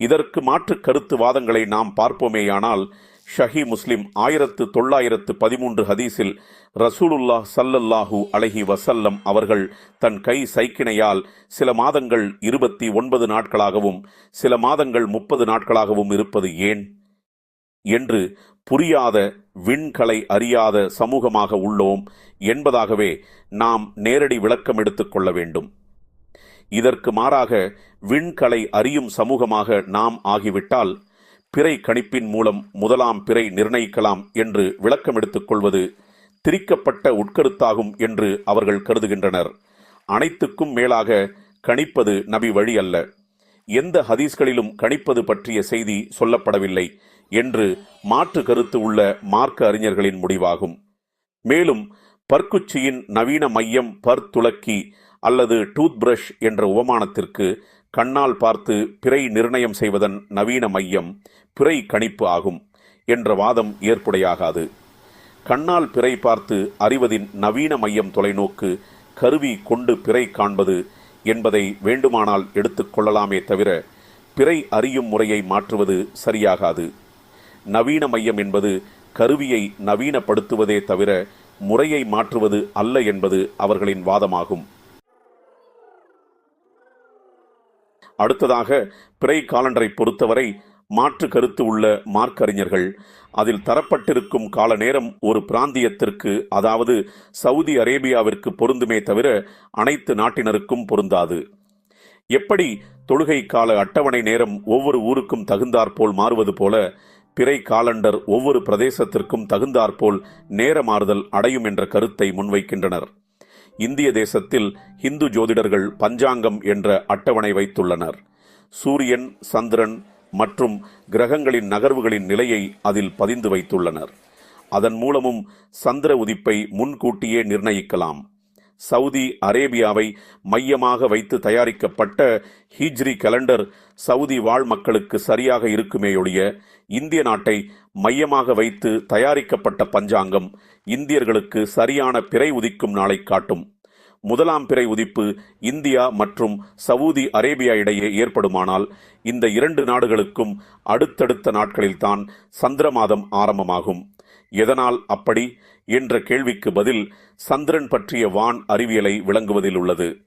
இதற்கு மாற்று கருத்து வாதங்களை நாம் பார்ப்போமேயானால் ஷஹி முஸ்லிம் ஆயிரத்து தொள்ளாயிரத்து பதிமூன்று ஹதீஸில் ரசூலுல்லாஹ் சல்லல்லாஹூ அலஹி வசல்லம் அவர்கள் தன் கை சைக்கிணையால் சில மாதங்கள் இருபத்தி ஒன்பது நாட்களாகவும் சில மாதங்கள் முப்பது நாட்களாகவும் இருப்பது ஏன்? என்று புரியாத விண்கலை அறியாத சமூகமாக உள்ளோம் என்பதாகவே நாம் நேரடி விளக்கம் எடுத்துக்கொள்ள வேண்டும். இதற்கு மாறாக விண்கலை அறியும் சமூகமாக நாம் ஆகிவிட்டால் பிறை கணிப்பின் மூலம் முதலாம் பிறை நிர்ணயிக்கலாம் என்று விளக்கம் எடுத்துக் கொள்வது திரிக்கப்பட்ட உட்கருத்தாகும் என்று அவர்கள் கருதுகின்றனர். அனைத்துக்கும் மேலாக கணிப்பது நபி வழி அல்ல. எந்த ஹதீஸ்களிலும் கணிப்பது பற்றிய செய்தி சொல்லப்படவில்லை என்று மாற்று கருத்து உள்ள மார்க்க அறிஞர்களின் முடிவாகும். மேலும் பர்க்குச்சியின் நவீன மையம் பர்துளக்கி அல்லது டூத் பிரஷ் என்ற உபமானத்திற்கு கண்ணால் பார்த்து பிறை நிர்ணயம் செய்வதன் நவீன மையம் பிறை கணிப்பு ஆகும் என்ற வாதம் ஏற்புடையாகாது. கண்ணால் பிறை பார்த்து அறிவதின் நவீன மையம் தொலைநோக்கு கருவி கொண்டு பிறை காண்பது என்பதை வேண்டுமானால் எடுத்துக்கொள்ளலாமே தவிர பிறை அறியும் முறையை மாற்றுவது சரியாகாது. நவீன மையம் என்பது கருவியை நவீனப்படுத்துவதே தவிர முறையை மாற்றுவது அல்ல என்பது அவர்களின் வாதமாகும். அடுத்ததாக பிறை காலண்டரை பொறுத்தவரை மாற்று கருத்து உள்ள மார்க்கறிஞர்கள். அதில் தரப்பட்டிருக்கும் கால நேரம் ஒரு பிராந்தியத்திற்கு அதாவது சவுதி அரேபியாவிற்கு பொருந்துமே தவிர அனைத்து நாட்டினருக்கும் பொருந்தாது. எப்படி தொழுகை கால அட்டவணை நேரம் ஒவ்வொரு ஊருக்கும் தகுந்தாற்போல் மாறுவது போல பிறை காலண்டர் ஒவ்வொரு பிரதேசத்திற்கும் தகுந்தாற்போல் நேர மாறுதல் அடையும் என்ற கருத்தை முன்வைக்கின்றனர். இந்திய தேசத்தில் இந்து ஜோதிடர்கள் பஞ்சாங்கம் என்ற அட்டவணை வைத்துள்ளனர். சூரியன் சந்திரன் மற்றும் கிரகங்களின் நகர்வுகளின் நிலையை அதில் பதிந்து வைத்துள்ளனர். அதன் மூலமும் சந்திர உதிப்பை முன்கூட்டியே நிர்ணயிக்கலாம். சவுதி அரேபியாவை மையமாக வைத்து தயாரிக்கப்பட்ட ஹீஜ்ரி கலண்டர் சவுதி வாழ் மக்களுக்கு சரியாக இருக்குமேயொழிய இந்திய நாட்டை மையமாக வைத்து தயாரிக்கப்பட்ட பஞ்சாங்கம் இந்தியர்களுக்கு சரியான பிறை உதிக்கும் நாளை காட்டும். முதலாம் பிறை உதிப்பு இந்தியா மற்றும் சவுதி அரேபியா இடையே ஏற்படுமானால் இந்த இரண்டு நாடுகளுக்கும் அடுத்தடுத்த நாட்களில்தான் சந்திர மாதம் ஆரம்பமாகும். எதனால் அப்படி? என்ற கேள்விக்கு பதில் சந்திரன் பற்றிய வான் அறிவியலை விளங்குவதில் உள்ளது.